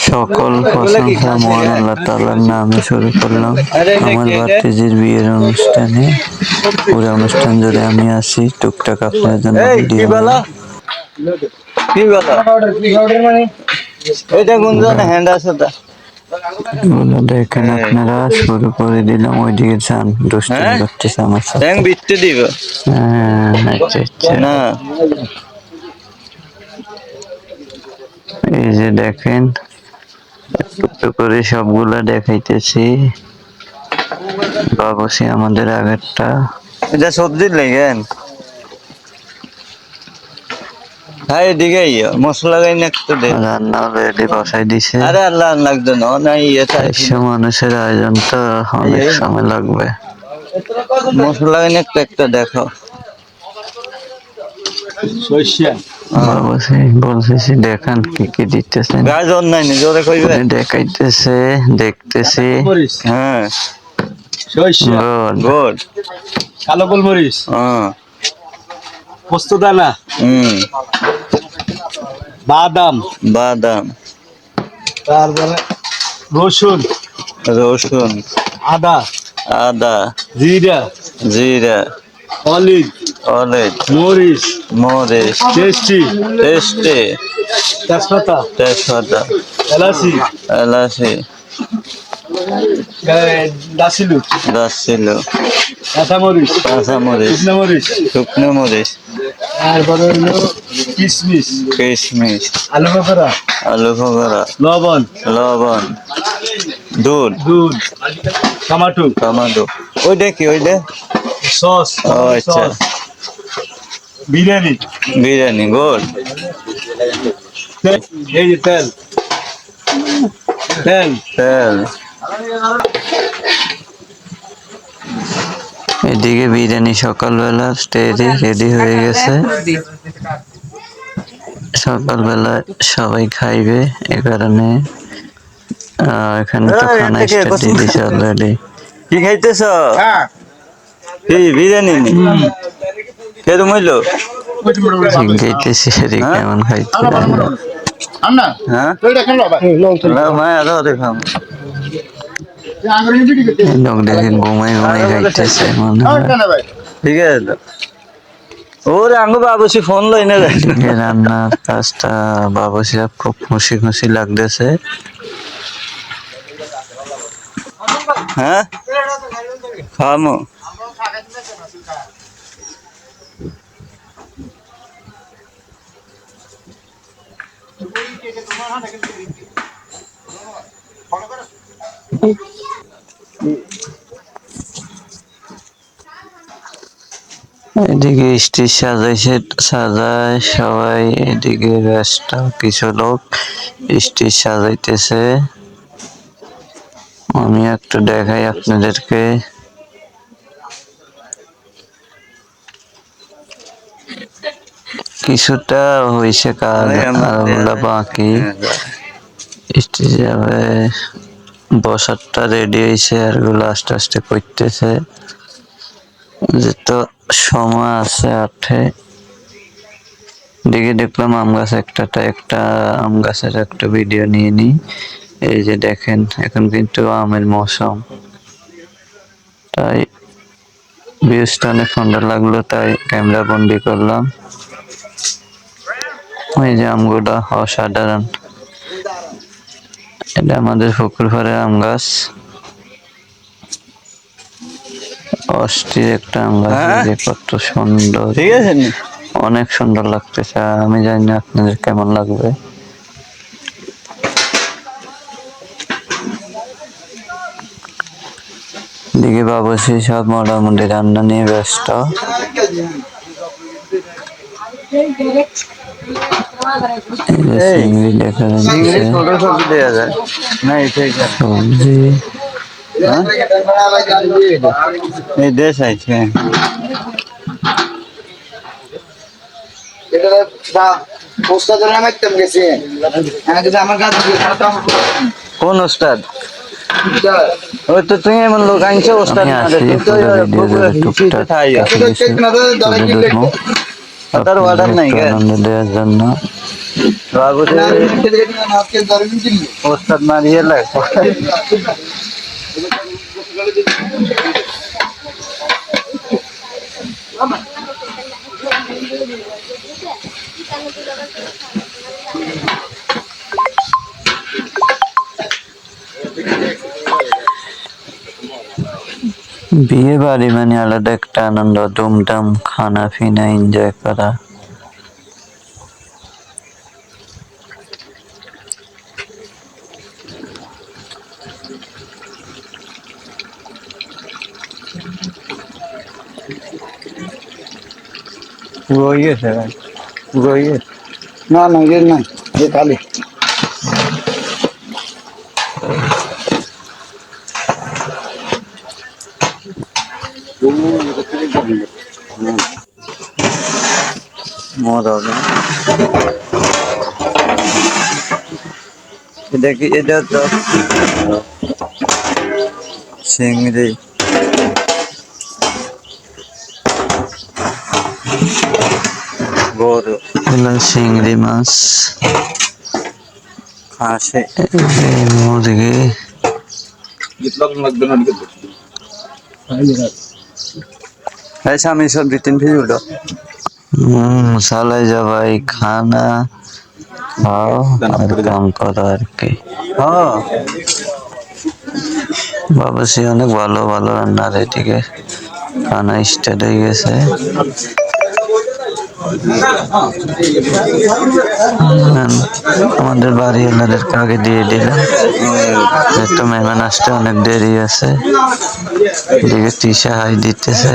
সকল প্রশংসা মহান আল্লাহ তাআলার নামে শুরু করলাম। আমার ভাতিজির বিয়ের অনুষ্ঠানে পুরো অনুষ্ঠান জুড়ে আমি আসি। টুকটাক আপনার জন্য ভিডিও দেখেন আপনারা শুরু করে দিলাম। যান হ্যাঁ? করতেছে আমার সাথে। দিব। হ্যাঁ আচ্ছা আচ্ছা। না। এই যে দেখেন একটু করে সবগুলা দেখাইতেছি। বাবসি আমাদের আগেরটা। এটা সবজির লেগেন? হ্যাঁ এদিকে ইয়ে মশলা গাই না একটু দে। রান্না অলরেডি বসাই দিছে। আরে আল্লাহ লাগতো না। না ইয়ে একশো মানুষের আয়োজন তো অনেক সময় লাগবে। মশলা গাই না একটু একটা দেখো বাবসি বলতেছি দেখান কি কি দিতেছেন? গাজন নাই জোরে কইবে দেখাইতেছে দেখতেছি। হ্যাঁ। গুড কালো গোলমরিচ। হ্যাঁ। পোস্ত দানা। হুম। বাদাম। বাদাম। তারপরে রসুন। রসুন। আদা। আদা। জিরা। জিরা। অলিভ। অলেজ মরিচ। মরিচ। টেস্টি। টেস্টি। তেজপাতা। তেজপাতা। এলাচি। এলাচি। দাসিলু দশ কিলো কাঁচামরিচ। কাঁচামরিচ। শুকনো মরিচ। শুকনো মরিচ। তারপরে হলো কিশমিশ কিশমিশ আলু বখরা আলু ভোগরা লবণ। লবণ। দুধ। দুধ। টমাটো। টমাটো। ওই দেখি ওই দে সস আচ্ছা। সস, বিরিয়ানি? বিরিয়ানি গোল। তেল, এই যে তেল। তেল। তেল। এদিকে বিরিয়ানি সকালবেলা স্টেজে রেডি হয়ে গেছে। সকালবেলা সবাই খাইবে এ কারণে। আহ, এখানে তো খানা স্টার্ট দিয়ে অলরেডি কি খাইতেছ? কি বিরিয়ানি নি কেরম হইল? খাইতেছি এদিকে হ্যাঁ? কেমন খাইতে হ্যাঁ? না, মা আরও দেখাম লোক দেখে ঘুমাই ঘুমাই খাইতেছে মনে ঠিক আছে। তো ওরে আঙ্গু বাবুসি ফোন লই না রান্নার কাজটা বাবু খুব খুশি খুশি লাগতেছে। হ্যাঁ? খামো। এদিকে স্টেজ সাজাইছে সাজায়, সবাই এদিকে রাস্তা কিছু লোক স্টেজ সাজাইতেছে। আমি একটু দেখাই আপনাদেরকে। কিছুটা হয়েছে কাজ বাকি স্টেজে যাবে। বসারটা রেডি হয়েছে আরগুলো আস্তে আস্তে করতেছে। যে তো সময় আছে আঠে দিকে দেখলাম আম গাছ একটাটা একটা আম গাছের একটা ভিডিও নিয়ে নিই। এই যে দেখেন এখন কিন্তু আমের মৌসুম। তাই ভিউজটা অনেক সুন্দর লাগল তাই ক্যামেরা বন্দি করলাম। এই যে আমগুলো অসাধারণ। এটা আমাদের পুকুর পাড়ের আম গাছ। অস্থির একটা আম গাছ যে কত সুন্দর। ঠিক আছে অনেক সুন্দর লাগতেছে আমি জানি না আপনাদের কেমন লাগবে। দিকে বাবুসি সব মোটামুটি রান্না নিয়ে ব্যস্ত। চিংড়ি দেখা যাচ্ছে ছোট ছোট দেওয়া যায়। না ঠিক আছে। সবজি। এই দেশ আছে। কোন ওস্তাদ? ওই তো তুমি এমন লোক আনছো ওস্তাদ আমি না আসি রে, তুমি তো পুরো ভিডিও পুরো জুড়ে হিসিতে টুকটাক থাই কিছু কিছু তুলে ধরবো তার order নাই, একটু কে? আনন্দ দেওয়ার জন্য বাবুরে ওস্তাদ মারিয়ে লাগ বিয়ে বাড়ি মানে আলাদা একটা আনন্দ ধুমধাম খানা পিনা এনজয় করা। পুরো গেছে না না ইয়ে নাই যে খালি। মদ হবে এটা কি এটা তো চিংড়ি গরু এগুলো চিংড়ি মাছ খাসি এই মুরগি এই স্বামী সব দুই তিন পিস উঠো হম চালাই যাবাই খানা খাও আর কাম করো আর কি। হ্যাঁ। বাবাসি অনেক ভালো ভালো রান্নার এদিকে খানা স্টার্ট হয়ে গেছে। আমাদের বাড়ি এলাকার আগে দিয়ে দিলাম। একটা মেহমান আসতে অনেক দেরি আছে। এদিকে তিসা হাই দিতেছে।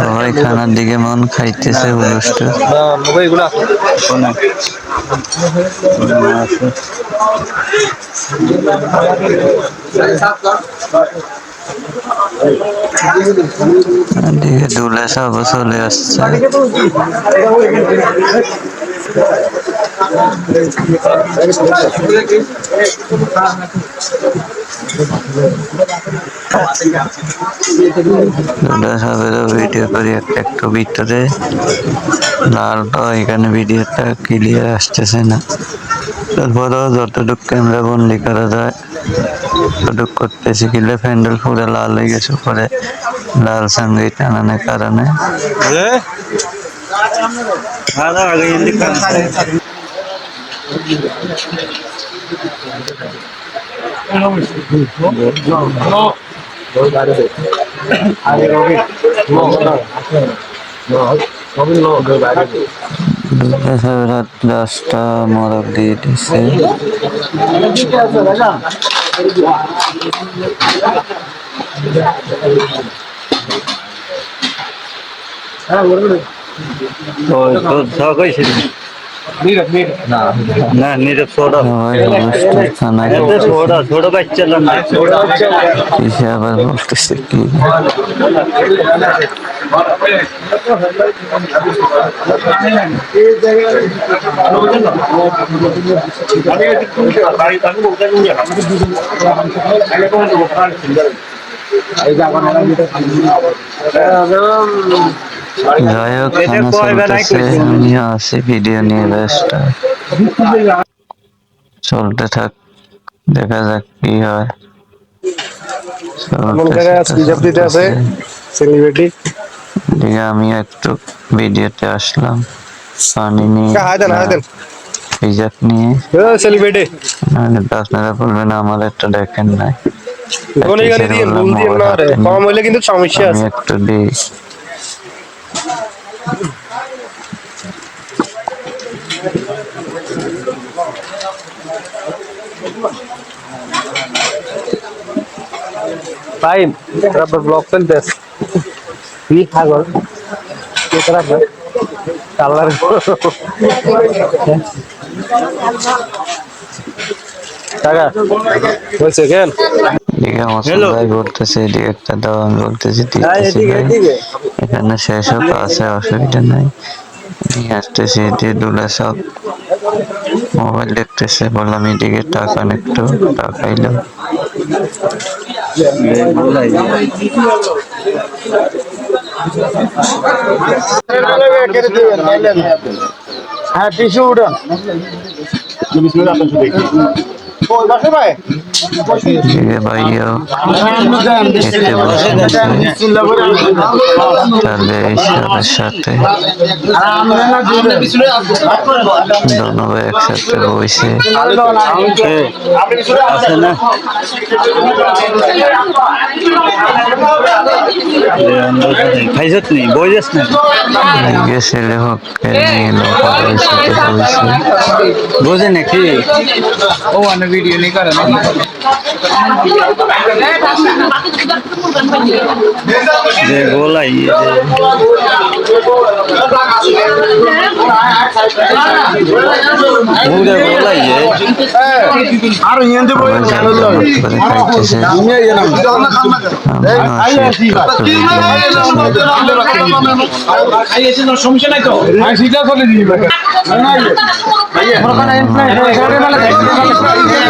সবাই খানার দিকে মন খাইতেছে দুলে সব চলে আসছে। দুলে সবেরও ভিডিও করি একটা, একটু ভিতরে। লালটা এখানে ভিডিওটা ক্লিয়ার আসতেছে না। তারপরেও যতটুকু ক্যামেরা বন্দি করা যায়, ততটুকু করতেছি। কিলে প্যান্ডেল পুরো লাল হয়ে গেছে, পরে লাল সঙ্গে টানানোর কারণে। আগে হিন্দি খানা দুটো সব রাত দশটা মরক দিয়ে দিছে কইছে না না নীরব ছোড়া সবাই অনুষ্ঠান খানা এত ছোড়া ছোট বাচ্চা না কিসে আবার বলতেছে কি? যাই হোক চলতেছে? আমিও আছি ভিডিও নিয়ে ব্যস্ত। চলতে থাক দেখা যাক কি হয়। আমি একটু ভিডিওতে আসলাম। পানি নিয়ে হাই দেন হাই দেন। হিজাব নিয়ে। আপনারা বলবেন আমার একটা দেখেন নাই। কোন গালি দিয়ে বললাম, ভুল দিয়ে না রে মোবাইল হাতে কম নিয়ে হইলে কিন্তু সমস্যা আমি আছে একটু দিই টাইম তারপর ব্লক চলতেস কি হাগল কে করা কালার টাকা। হয়েছে কেন? এদিকে Hello. বলতেছে এদিকে একটা দাও আমি বলতেছি দিতেছি এদিকে ভাই। এদিকে। এখানে শেষ হোক আছে অসুবিধা নাই। আসতেছি এদিকে দুলা সব মোবাইল দেখতেছে বললাম এদিকে টাকা একটু টাকা এলো হ্যাঁ টিসু উঠান। ভাইও খেতে বসে গেছে তাহলে সাথে সাথে দোনো ভাই একসাথে বসে না খাইছত নি বই যাস না এদিকে ছেলে হোক নিয়ে নৌকা সাথে বসে বোঝে নাকি যে গোলাই পুরে গোলাই সবাই যার যার মতো করে খাইতেছে আমরা আসি একটু ভিডিও হ্যাঁ তো সমান যাই দিতে হইতো না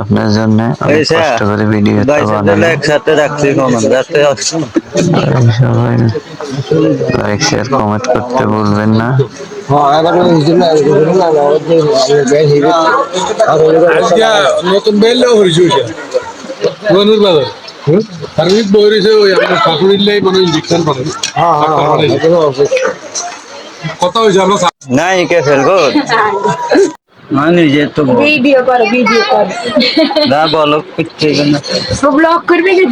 আপনার জন্য অনেক কষ্ট করে ভিডিওটা বাইশ একসাথে রাখছি সবাই লাইক শেয়ার কমেন্ট করতে ভুলবেন না। নতুন বেললেও হয়েছে ওইটা। গনুর বাজার। সার্ভিস বই ওই আপনার শাশুড়ির মানে ইঞ্জেকশন পাবেন কত হয়েছে আমরা নাই কে ফেলব না নিজে তো ভিডিও করো ভিডিও করো। না বলো কিচ্ছু না তো ব্লগ করবে কি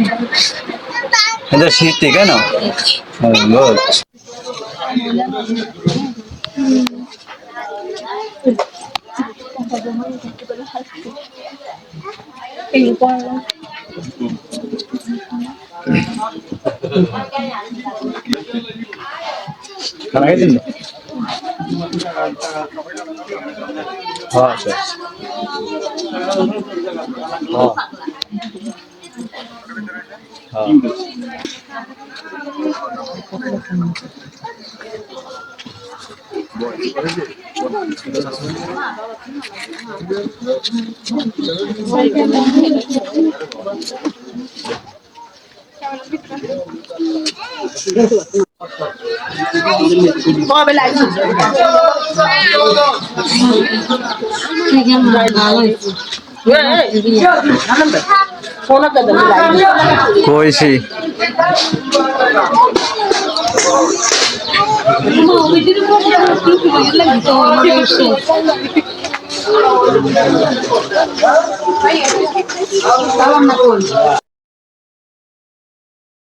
এটা শীতে কেন? হ্যাঁ, বল কবে লাগছে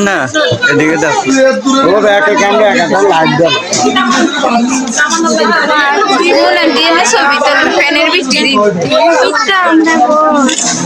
না এদিকে দাও ও ব্যাকে ক্যামেরা একটা লাইট দেন। মনে দিয়ে ছবি তো ফ্যানের ভিতরে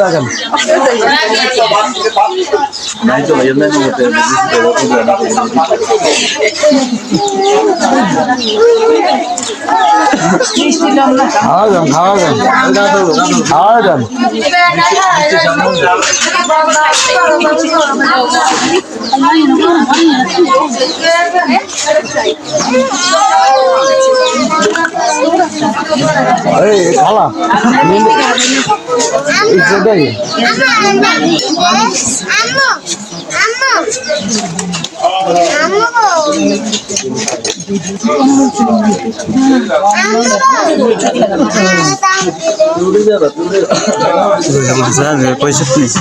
থাকেন খাওয়া যান খাওয়া যান খাওয়া যান এই খালা সেটাই পয়সা নিয়েছি